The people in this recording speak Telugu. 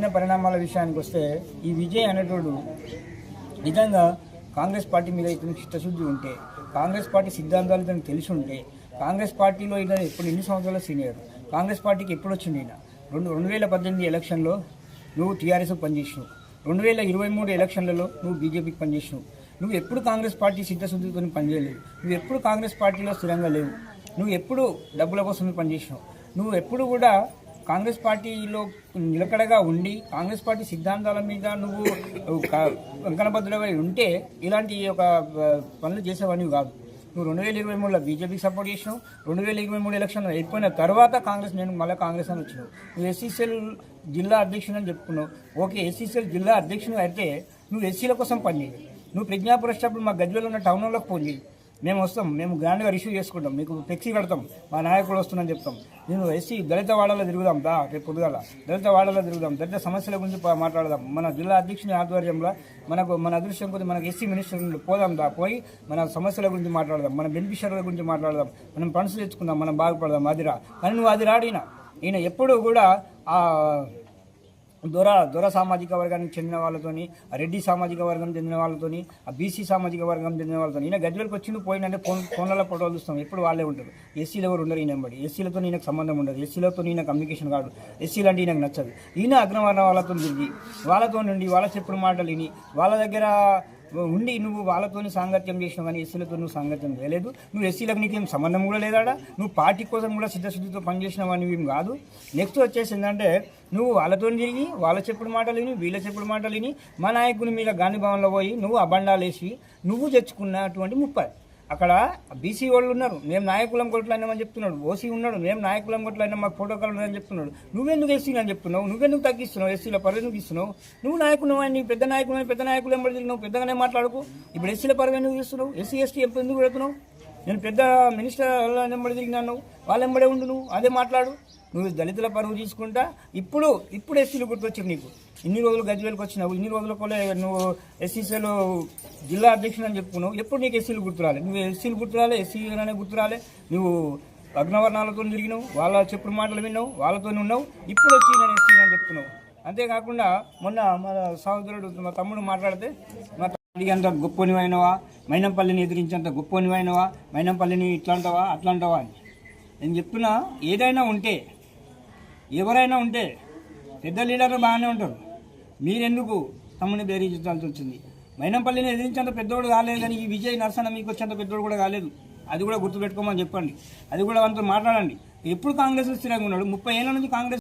చిన్న పరిణామాల విషయానికి వస్తే ఈ విజయ్ అనేటోడు నిజంగా కాంగ్రెస్ పార్టీ మీద ఇతను చిత్తశుద్ధి ఉంటే కాంగ్రెస్ పార్టీ సిద్ధాంతాలు ఇతను తెలిసి ఉంటే కాంగ్రెస్ పార్టీలో ఇతను ఎప్పుడు ఎన్ని సంవత్సరాల సీనియర్? కాంగ్రెస్ పార్టీకి ఎప్పుడు వచ్చింది ఈయన? రెండు రెండు వేల పద్దెనిమిది ఎలక్షన్లో నువ్వు టీఆర్ఎస్ పనిచేసినావు. రెండు వేల ఇరవై మూడు ఎలక్షన్లలో నువ్వు బీజేపీకి పనిచేసినావు. నువ్వు ఎప్పుడు కాంగ్రెస్ పార్టీ సిద్ధశుద్ధితో పనిచేయలేవు నువ్వు ఎప్పుడు కాంగ్రెస్ పార్టీలో స్థిరంగా లేవు. నువ్వు ఎప్పుడు డబ్బుల కోసం పనిచేసినావు. నువ్వు ఎప్పుడు కూడా కాంగ్రెస్ పార్టీలో నిలకడగా ఉండి కాంగ్రెస్ పార్టీ సిద్ధాంతాల మీద నువ్వు కంకణబద్ధులవై ఉంటే ఇలాంటి ఒక పనులు చేసేవాడివి కాదు. నువ్వు రెండు వేల ఇరవై మూడులో బీజేపీకి సపోర్ట్ చేసినావు రెండు వేల ఇరవై మూడు ఎలక్షన్లో అయిపోయిన తర్వాత కాంగ్రెస్ నేను మళ్ళీ కాంగ్రెస్ అని వచ్చినావు. నువ్వు ఎస్సీసీఎల్ జిల్లా అధ్యక్షుడు అని చెప్పుకున్నావు. ఓకే ఎస్సీసీఎల్ జిల్లా అధ్యక్షుడు అయితే నువ్వు ఎస్సీల కోసం పనిచేయి. నువ్వు ప్రజ్ఞాపురస్టప్పుడు మా గజ్వెల్లో ఉన్న టౌన్ హాల్లోకి ఫోన్ చేయి. మేము వస్తాం మేము గ్రాండ్గా రిసీవ్ చేసుకుంటాం మీకు ఫ్లెక్సీ కడతాం మా నాయకుడు వస్తుందని చెప్తాం. నేను ఎస్సీ దళిత వాడలో తిరుగుదాం దా రేపు పొద్దుగాల. దళిత వాడలో తిరుగుదాం దళిత సమస్యల గురించి మాట్లాడదాం. మన జిల్లా అధ్యక్షుని ఆధ్వర్యంలో మనకు మన అదృష్టం కొద్ది మనకు ఎస్సీ మినిస్టర్ నుండి పోదాం దా పోయి మన సమస్యల గురించి మాట్లాడదాం మన బెనిఫిషియర్ల గురించి మాట్లాడదాం మనం ఫండ్స్ తెచ్చుకుందాం మనం బాగుపడదాం అదిరా. కానీ నువ్వు అది రాడినా ఈయన. ఎప్పుడూ కూడా దొర దొర సామాజిక వర్గానికి చెందిన వాళ్ళతోని రెడ్డి సామాజిక వర్గం చెందిన వాళ్ళతోని ఆ బీసీ సామాజిక వర్గం చెందిన వాళ్ళతో ఈయన గదిలోకి వచ్చింది పోయినంటే ఫోన్ ఫోన్లలో ఫోటోలు చూస్తాం. ఎప్పుడు వాళ్ళే ఉంటారు. ఎస్సీలు ఎవరు ఉండరు ఈయన బడి ఎస్సీలతో ఈయనకు సంబంధం ఉండదు. ఎస్సీలతో ఈయన కమ్యూనికేషన్ కాదు. ఎస్సీలు అంటే ఈయనకు నచ్చదు. ఈయన అగ్రవర్ణ వాళ్ళతో తిరిగి వాళ్ళతో నుండి వాళ్ళ చెప్పుడు మాటలు విని వాళ్ళ దగ్గర ఉండి నువ్వు వాళ్ళతోని సాంగత్యం చేసినావు కానీ ఎస్సీలతో నువ్వు సాంగత్యం చేయలేదు. నువ్వు ఎస్సీలకు నీకేం సంబంధం కూడా లేదాడా? నువ్వు పార్టీ కోసం కూడా సిద్ధశుద్ధితో పనిచేసినావు అని ఏం కాదు? నెక్స్ట్ వచ్చేసి ఏంటంటే నువ్వు వాళ్ళతో తిరిగి వాళ్ళ చెప్పుడు మాటలు విని వీళ్ళ చెప్పుడు మాటలు విని మా నాయకుని మీద గాంధీ భవన్లో పోయి నువ్వు అబండాలు వేసి నువ్వు తెచ్చుకున్నటువంటి ముప్పై. అక్కడ బీసీ వాళ్ళు ఉన్నారు. మేము నాయకులం కొట్లాడినామని చెప్తున్నాడు. ఓసీ ఉన్నాడు. మేము నాయకులం కొట్లాడినా. మాకు ప్రోటోకాల్ ఉందని చెప్తున్నాడు. నువ్వెందుకు ఎస్సీ అని చెప్తున్నావు? నువ్వెందుకు తగ్గిస్తున్నావు? ఎస్సీల పరువు ఇస్తున్నావు? నువ్వు నాయకులు అని పెద్ద నాయకులు పెద్ద నాయకులు ఎంబడి తిరిగినావు? పెద్దగానే మాట్లాడుకు. ఇప్పుడు ఎస్సీల పరువు ఇస్తున్నావు? ఎస్సీ ఎస్టీ ఎప్పుడు ఎందుకు పెడుతున్నావు? నేను పెద్ద మినిస్టర్ ఎంబడి తిరిగినాను. వాళ్ళ వెంబడే ఉండు నువ్వు అదే మాట్లాడు. నువ్వు దళితుల పరువు తీసుకుంటా. ఇప్పుడు ఇప్పుడు ఎస్సీలు గుర్తొచ్చారు నీకు. ఇన్ని రోజులు గజ్వేలకు వచ్చినావు ఇన్ని రోజుల కూడా నువ్వు ఎస్సీసీలో జిల్లా అధ్యక్షుడు అని చెప్పుకున్నావు. ఎప్పుడు నీకు ఎస్సీలు గుర్తురాలే నువ్వు ఎస్సీలు గుర్తురాలే ఎస్సీ అనే గుర్తురాలే నువ్వు అగ్నవర్ణాలతో తిరిగినావు వాళ్ళ చెప్పుడు మాటలు విన్నావు వాళ్ళతో ఉన్నావు. ఇప్పుడు వచ్చి నేను ఎస్సీ అని చెప్తున్నావు. అంతేకాకుండా మొన్న మా సహోదరుడు మా తమ్ముడు మాట్లాడితే అడిగేంత అంత గొప్పనివైనవా? మైనంపల్లిని ఎదిరించేంత గొప్పనివైనవా? మైనంపల్లిని ఇట్లా అంటావా అట్లా అని. నేను చెప్తున్నా ఏదైనా ఉంటే ఎవరైనా ఉంటే పెద్ద లీడర్లు బాగానే ఉంటారు. మీరెందుకు తమ్ముని బేరీజించాల్సి వచ్చింది? మైనంపల్లిని ఎదిరించేంత పెద్దోడు కాలేదు కానీ ఈ విజయ్ నరసన మీకు వచ్చేంత పెద్దోడు కూడా కాలేదు. అది కూడా గుర్తుపెట్టుకోమని చెప్పండి. అది కూడా వాళ్ళతో మాట్లాడండి. ఎప్పుడు కాంగ్రెస్ స్థిరంగా ఉన్నాడు? ముప్పై ఏళ్ళ నుంచి కాంగ్రెస్